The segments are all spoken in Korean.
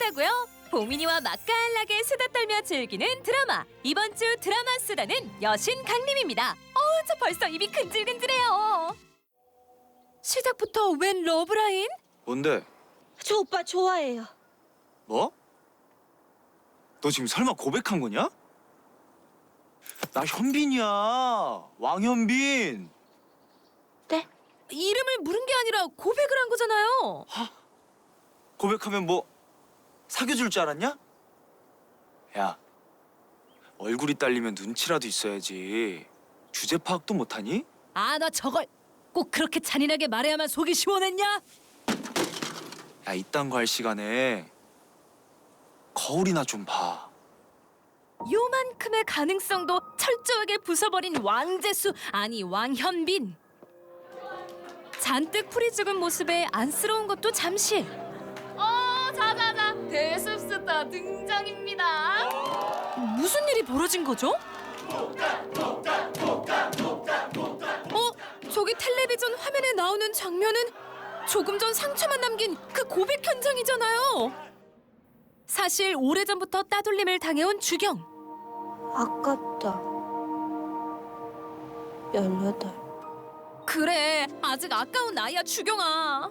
푸짐하다고요? 보민이와 맛깔나게 수다 떨며 즐기는 드라마 이번 주 드라마 수다는 여신 강림입니다. 어, 저 벌써 입이 근질근질해요. 시작부터 웬 러브라인? 뭔데? 저 오빠 좋아해요. 뭐? 너 지금 설마 고백한 거냐? 나 현빈이야. 왕현빈. 이름을 물은 게 아니라 고백을 한 거잖아요. 고백하면 뭐 사귀어줄 줄 알았냐? 야, 얼굴이 딸리면 눈치라도 있어야지. 주제 파악도 못하니? 아, 나 저걸 꼭 그렇게 잔인하게 말해야만 속이 시원했냐? 야, 이딴 거 할 시간에 거울이나 좀 봐. 요만큼의 가능성도 철저하게 부숴버린 왕재수 아니 왕현빈 잔뜩 풀이 죽은 모습에 안쓰러운 것도 잠시 대습스타 등장입니다 무슨 일이 벌어진 거죠? 어? 저기 텔레비전 화면에 나오는 장면은 조금 전 상처만 남긴 그 고백 현장이잖아요 사실 오래전부터 따돌림을 당해온 주경 아깝다. 열여덟. 그래 아직 아까운 나이야 주경아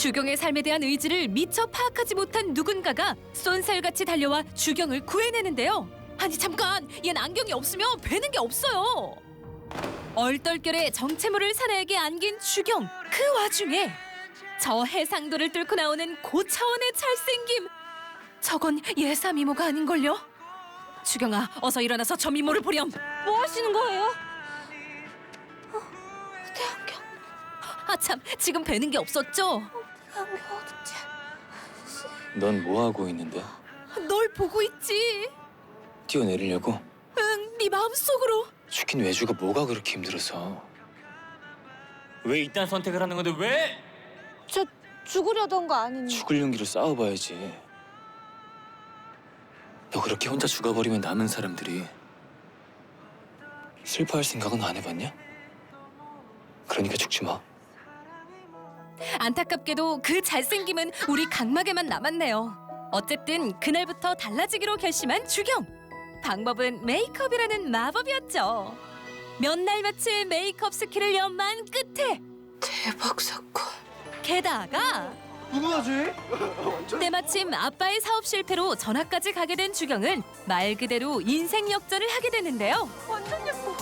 주경의 삶에 대한 의지를 미처 파악하지 못한 누군가가 쏜살같이 달려와 주경을 구해내는데요 아니 잠깐 얜 안경이 없으면 되는 게 없어요 얼떨결에 정체모를 사나에게 안긴 주경 그 와중에 저 해상도를 뚫고 나오는 고차원의 잘생김 저건 예사 미모가 아닌걸요 주경아 어서 일어나서 저 미모를 보렴 뭐 하시는 거예요? 내 안경. 아참 지금 뵈는 게 없었죠? 어딨지? 넌뭐 하고 있는데? 널 보고 있지. 뛰어내리려고? 응, 네 마음속으로. 죽긴 외주가 뭐가 그렇게 힘들어서? 왜 이딴 선택을 하는 건데 왜? 저 죽으려던 거 아닌데. 죽을 용기로 싸워봐야지. 너 그렇게 혼자 죽어버리면 남은 사람들이 슬퍼할 생각은 안 해봤냐? 그러니까 죽지 마. 안타깝게도 그 잘생김은 우리 각막에만 남았네요. 어쨌든 그날부터 달라지기로 결심한 주경. 방법은 메이크업이라는 마법이었죠. 몇 날 며칠 메이크업 스킬을 연마한 끝에 대박 사건. 게다가 누구나지? 때마침 아빠의 사업 실패로 전학까지 가게 된 주경은 말 그대로 인생 역전을 하게 되는데요. 완전 예뻐.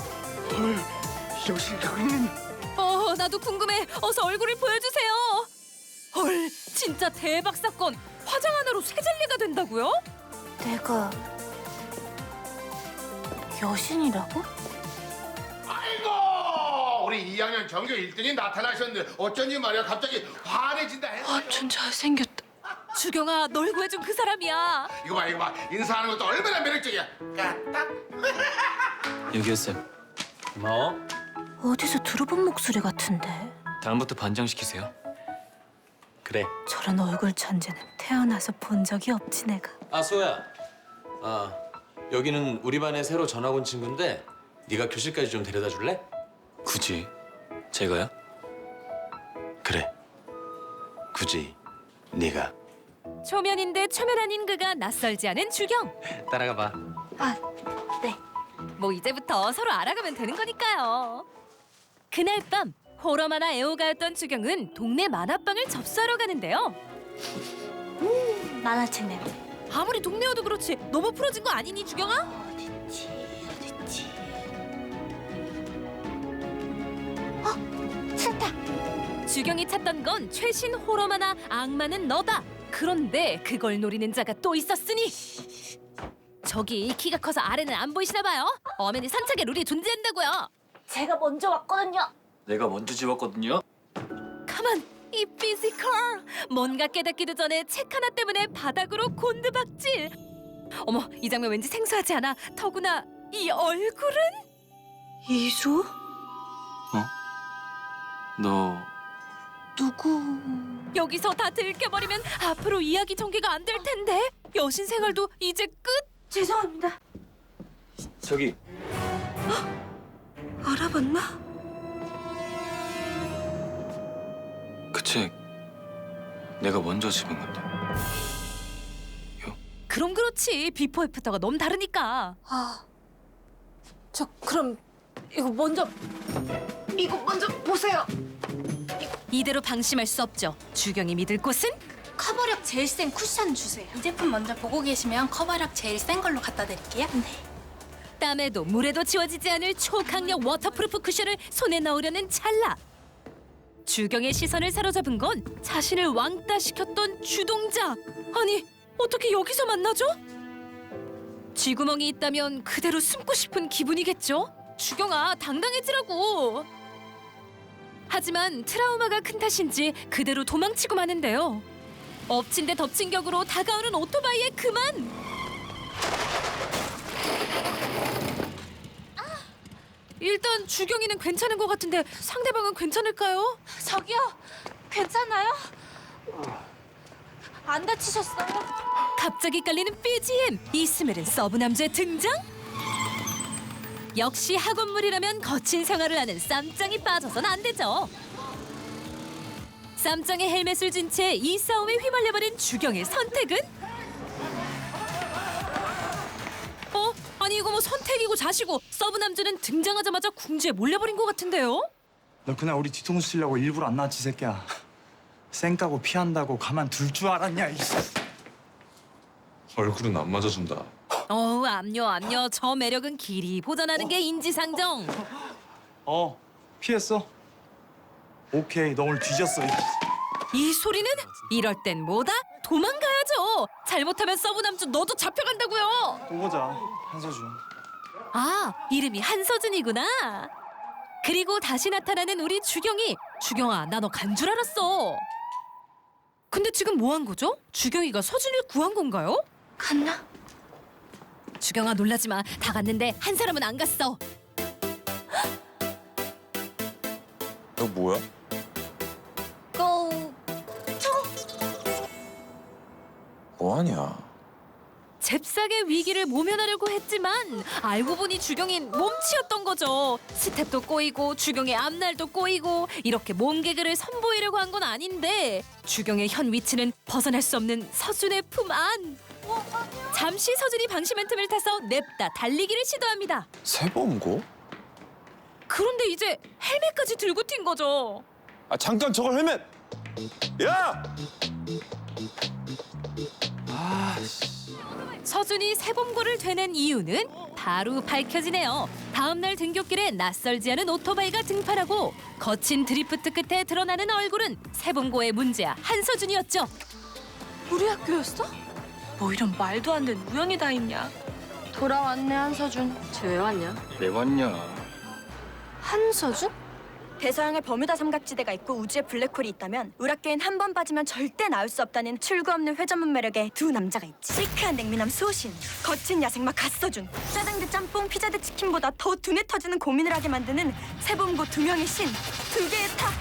여신 강림. 어, 나도 궁금해. 어서 얼굴을 보여주세요. 헐, 진짜 대박 사건. 화장 하나로 쇠젤리가 된다고요? 내가 여신이라고? 아이고 우리 2학년 전교 1등이 나타나셨는데 어쩐지 말이야 갑자기 환해진다 했어요 완전 잘생겼다. 주경아, 널 구해준 그 사람이야. 이거 봐 이거 봐 인사하는 것도 얼마나 매력적이야 까딱 여기요 쌤. 고마워. 어디서 들어본 목소리 같은데. 다음부터 반장시키세요. 그래. 저런 얼굴 천재는 태어나서 본 적이 없지 내가. 아 소야. 아 여기는 우리 반에 새로 전학 온 친구인데 네가 교실까지 좀 데려다 줄래? 굳이 제가요? 그래. 굳이 네가 초면인데 초면 아닌 그가 낯설지 않은 주경. 따라가 봐. 아, 네. 뭐 이제부터 서로 알아가면 되는 거니까요. 그날 밤 호러 만화 애호가였던 주경은 동네 만화방을 접수하러 가는데요. 만화책 냄새. 아무리 동네여도 그렇지 너무 풀어진 거 아니니 주경아? 어딨지? 어딨지? 어, 싫다. 주경이 찾던 건 최신 호러 만화 악마는 너다. 그런데 그걸 노리는 자가 또 있었으니 저기 키가 커서 아래는 안 보이시나 봐요. 엄연히 선착의 룰이 존재한다고요. 제가 먼저 왔거든요. 내가 먼저 집었거든요. 가만 이 피지컬 뭔가 깨닫기도 전에 책 하나 때문에 바닥으로 곤두박질. 어머 이 장면 왠지 생소하지 않아? 더구나 이 얼굴은 이수? 너 누구? 여기서 다 들켜버리면 앞으로 이야기 전개가 안 될 텐데 여신 생활도 이제 끝. 죄송합니다. 저기 알아봤나? 그 책 내가 먼저 집은 건데. 그럼 그렇지 비포 애프터가 너무 다르니까 아, 저 그럼 이거 먼저 이거 먼저 보세요. 이대로 방심할 수 없죠 주경이 믿을 곳은 커버력 제일 센 쿠션 주세요. 이 제품 먼저 보고 계시면 커버력 제일 센 걸로 갖다 드릴게요. 네. 땀에도 물에도 지워지지 않을 초강력 워터프루프 쿠션을 손에 넣으려는 찰나. 주경의 시선을 사로잡은 건 자신을 왕따 시켰던 주동자. 아니 어떻게 여기서 만나죠? 쥐구멍이 있다면 그대로 숨고 싶은 기분이겠죠? 주경아 당당해지라고. 하지만 트라우마가 큰 탓인지 그대로 도망치고 마는데요. 엎친 데 덮친 격으로 다가오는 오토바이에 그만 일단 주경이는 괜찮은 것 같은데 상대방은 괜찮을까요? 저기요, 괜찮아요? 안 다치셨어요? 갑자기 깔리는 BGM 이스멜은 서브 남자의 등장? 역시 학원물이라면 거친 생활을 하는 쌈짱이 빠져선 안 되죠. 쌈짱의 헬멧을 진채이 싸움에 휘말려버린 주경의 선택은? 어? 아니 이거 뭐 선택이고 자시고 서브 남자는 등장하자마자 궁지에 몰려버린 것 같은데요? 너 그냥 우리 뒤통수 치려고 일부러 안 나왔지 새끼야 쌩 까고 피한다고 가만 둘 줄 알았냐 이씨 얼굴은 안 맞아준다. 어우 압녀 압녀 저 매력은 길이 보전하는 게 인지상정 어 피했어 오케이 너 오늘 뒤졌어 이이 소리는 이럴 땐 뭐다? 도망가야죠 잘못하면 서브 남주 너도 잡혀간다고요 또 보자 한서준 아 이름이 한서준이구나 그리고 다시 나타나는 우리 주경이 주경아 나 너 간 줄 알았어 근데 지금 뭐 한 거죠? 주경이가 서준이를 구한 건가요? 갔나? 주경아 놀라지 마. 다 갔는데 한 사람은 안 갔어. 너 뭐야? 뭐하냐? 잽싸게 위기를 모면하려고 했지만 알고 보니 주경인 몸치였던 거죠. 스텝도 꼬이고 주경의 앞날도 꼬이고 이렇게 몸개그를 선보이려고 한 건 아닌데 주경의 현 위치는 벗어날 수 없는 서준의 품 안. 잠시 서준이 방심한 틈을 타서 냅다 달리기를 시도합니다. 세범고? 그런데 이제 헬멧까지 들고 튄 거죠. 아 잠깐 저걸 헬멧! 야! 서준이 세범고를 되낸 이유는 바로 밝혀지네요. 다음날 등굣길에 낯설지 않은 오토바이가 등판하고 거친 드리프트 끝에 드러나는 얼굴은 세범고의 문제야 한서준이었죠. 우리 학교였어? 뭐 이런 말도 안 되는 우연이 다 있냐? 돌아왔네 한서준. 쟤 왜 왔냐? 왜 왔냐? 한서준? 대서양의 버뮤다 삼각지대가 있고 우주에 블랙홀이 있다면 학교엔 한번 빠지면 절대 나올 수 없다는 출구 없는 회전문 매력의 두 남자가 있지 시크한 냉미남 소신 거친 야생마 갓서준 짜장 대 짬뽕 피자 대 치킨보다 더 두뇌 터지는 고민을 하게 만드는 세범고 두 명의 신 두 개의 탑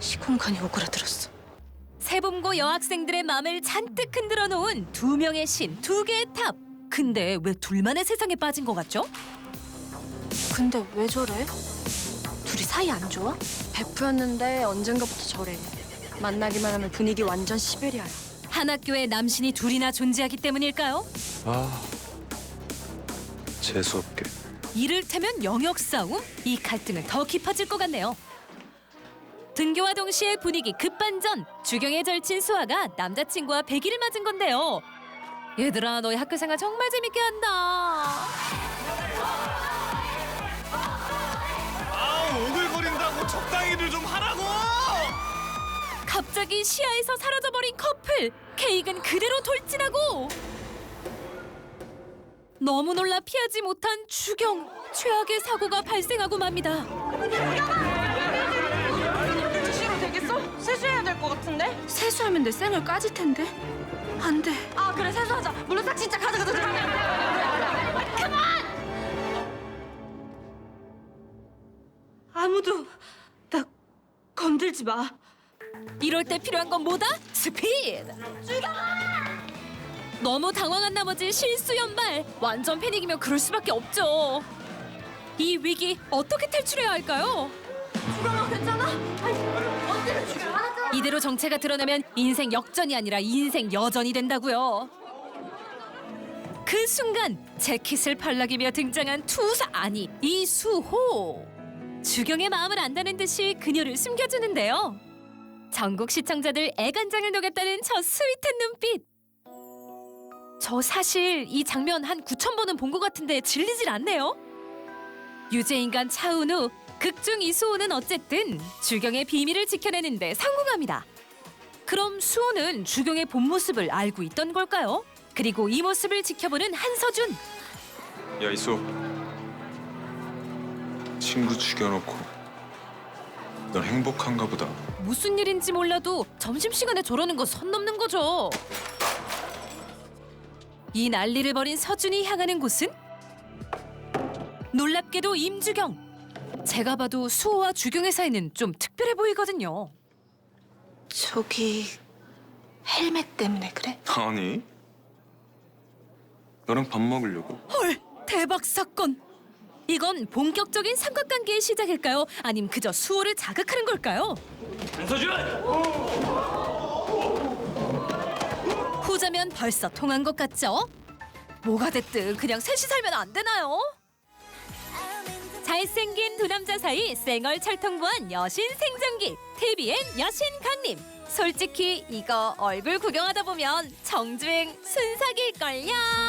시공간이 오그라들었어. 세범고 여학생들의 마음을 잔뜩 흔들어 놓은 두 명의 신, 두 개의 탑. 근데 왜 둘만의 세상에 빠진 것 같죠? 근데 왜 저래? 사이 안 좋아? 베프였는데 언젠가부터 저래 만나기만 하면 분위기 완전 시베리아야 한 학교에 남신이 둘이나 존재하기 때문일까요? 아 재수없게. 이를테면 영역 싸움? 이 갈등은 더 깊어질 것 같네요. 등교와 동시에 분위기 급반전. 주경의 절친 수아가 남자친구와 배기를 맞은 건데요. 얘들아 너희 학교 생활 정말 재밌게 한다. 적당히들 좀 하라고! 갑자기 시야에서 사라져버린 커플. 케이크는 그대로 돌진하고. 너무 놀라 피하지 못한 주경. 최악의 사고가 발생하고 맙니다. 세수하면 내 쌩을 까질 텐데. 안 돼. 아 그래 세수하자 물로딱 진짜 가자 가자 아무도 나 건들지 마. 이럴 때 필요한 건 뭐다? 스피드! 너무 당황한 나머지 실수 연발! 완전 패닉이면 그럴 수밖에 없죠. 이 위기 어떻게 탈출해야 할까요? 이대로 정체가 드러나면 인생 역전이 아니라 인생 여전이 된다고요. 그 순간 재킷을 팔락이며 등장한 투사 아니 이수호 주경의 마음을 안다는 듯이 그녀를 숨겨주는데요. 전국 시청자들 애간장을 녹였다는 저 스윗한 눈빛. 저 사실 이 장면 한 9천 번은 본 것 같은데 질리질 않네요. 유죄인간 차은우 극중 이수호는 어쨌든 주경의 비밀을 지켜내는데 성공합니다. 그럼 수호는 주경의 본 모습을 알고 있던 걸까요? 그리고 이 모습을 지켜보는 한서준. 야 이수 친구 죽여놓고 넌 행복한가 보다 무슨 일인지 몰라도 점심시간에 저러는 거선 넘는 거죠. 이 난리를 벌인 서준이 향하는 곳은 놀랍게도 임주경. 제가 봐도 수호와 주경의 사이는 좀 특별해 보이거든요. 저기 헬멧 때문에 그래? 아니 너랑 밥 먹으려고 헐, 대박 사건. 이건 본격적인 삼각관계의 시작일까요? 아님 그저 수호를 자극하는 걸까요? 안서준! 후자면 벌써 통한 것 같죠? 뭐가 됐든 그냥 셋이 살면 안 되나요? 잘생긴 두 남자 사이 쌩얼 찰통부한 여신 생존기 TVN 여신 강림 솔직히 이거 얼굴 구경하다 보면 정주행 순삭일걸요